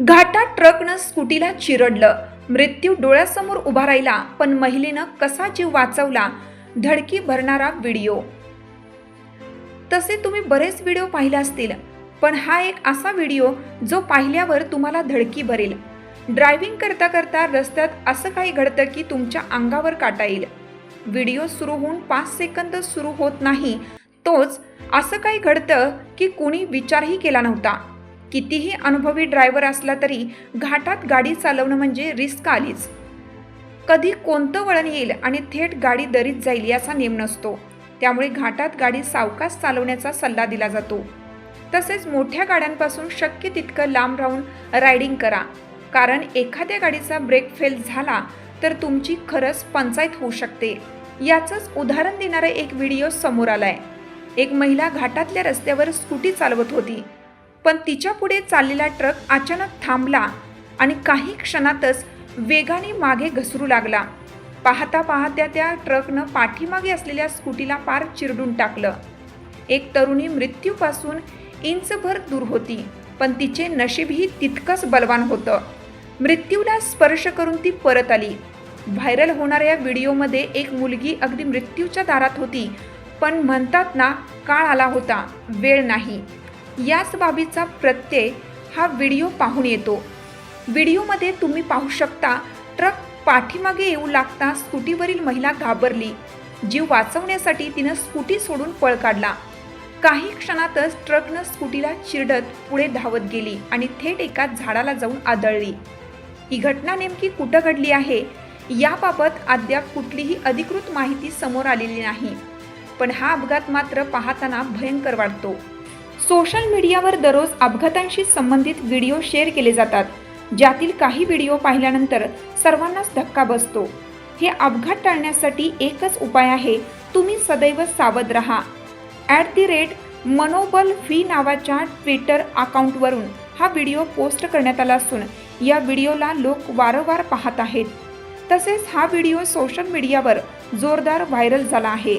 घाटात ट्रकनं स्कूटीला चिरडलं. मृत्यू डोळ्यासमोर उभा राहिला पण महिलेनं कसा जीव वाचवला धडकी भरणारा व्हिडिओ. तसे तुम्ही बरेच व्हिडिओ पाहिले असतील पण हा एक असा व्हिडिओ जो पाहिल्यावर तुम्हाला धडकी भरेल. ड्रायव्हिंग करता करता रस्त्यात असं काही घडतं की तुमच्या अंगावर काटा येईल. व्हिडिओ सुरू होऊन पाच सेकंद सुरू होत नाही तोच असं काही घडतं की कुणी विचारही केला नव्हता. कितीही अनुभवी ड्रायव्हर असला तरी घाटात गाडी चालवणं म्हणजे रिस्क आलीच. कधी कोणतं वळण येईल आणि थेट गाडी दरीत जाईल याचा नेम नसतो. त्यामुळे घाटात गाडी सावकाश चालवण्याचा सल्ला दिला जातो. तसेच मोठ्या गाड्यांपासून शक्य तितकं लांब राहून रायडिंग करा. कारण एखाद्या गाडीचा ब्रेक फेल झाला तर तुमची खरंच पंचायत होऊ शकते. याचंच उदाहरण देणारा एक व्हिडिओ समोर आलाय. एक महिला घाटातल्या रस्त्यावर स्कूटी चालवत होती. पण तिच्या पुढे चाललेला ट्रक अचानक थांबला आणि काही क्षणातच वेगाने मागे घसरू लागला. पाहता पाहत्या त्या ट्रकनं पाठीमागे असलेल्या स्कूटीला पार चिरडून टाकलं. एक तरुणी मृत्यूपासून इंचभर दूर होती पण तिचे नशीबही तितकंच बलवान होतं. मृत्यूला स्पर्श करून ती परत आली. व्हायरल होणाऱ्या या व्हिडिओमध्ये एक मुलगी अगदी मृत्यूच्या दारात होती पण म्हणतात ना काळ आला होता वेळ नाही. याच बाबीचा प्रत्यय हा व्हिडिओ पाहून येतो. व्हिडिओमध्ये तुम्ही पाहू शकता ट्रक पाठीमागे येऊ लागता स्कूटीवरील महिला घाबरली. जीव वाचवण्यासाठी तिनं स्कूटी सोडून पळ काढला. काही क्षणातच ट्रकनं स्कूटीला चिरडत पुढे धावत गेली आणि थेट एका झाडाला जाऊन आदळली. ही घटना नेमकी कुठं घडली आहे? याबाबत अद्याप कुठलीही अधिकृत माहिती समोर आलेली नाही. पण हा अपघात मात्र पाहताना भयंकर वाटतो. सोशल मीडियावर दररोज अपघातांशी संबंधित व्हिडिओ शेअर केले जातात. ज्यातील काही व्हिडिओ पाहिल्यानंतर सर्वांनाच धक्का बसतो. हे अपघात टाळण्यासाठी एकच उपाय आहे तुम्ही सदैव सावध राहा. ॲट दी रेट मनोबल व्ही नावाच्या ट्विटर अकाउंटवरून हा व्हिडिओ पोस्ट करण्यात आला असून या व्हिडिओला लोक वारंवार पाहत आहेत. तसेच हा व्हिडिओ सोशल मीडियावर जोरदार व्हायरल झाला आहे.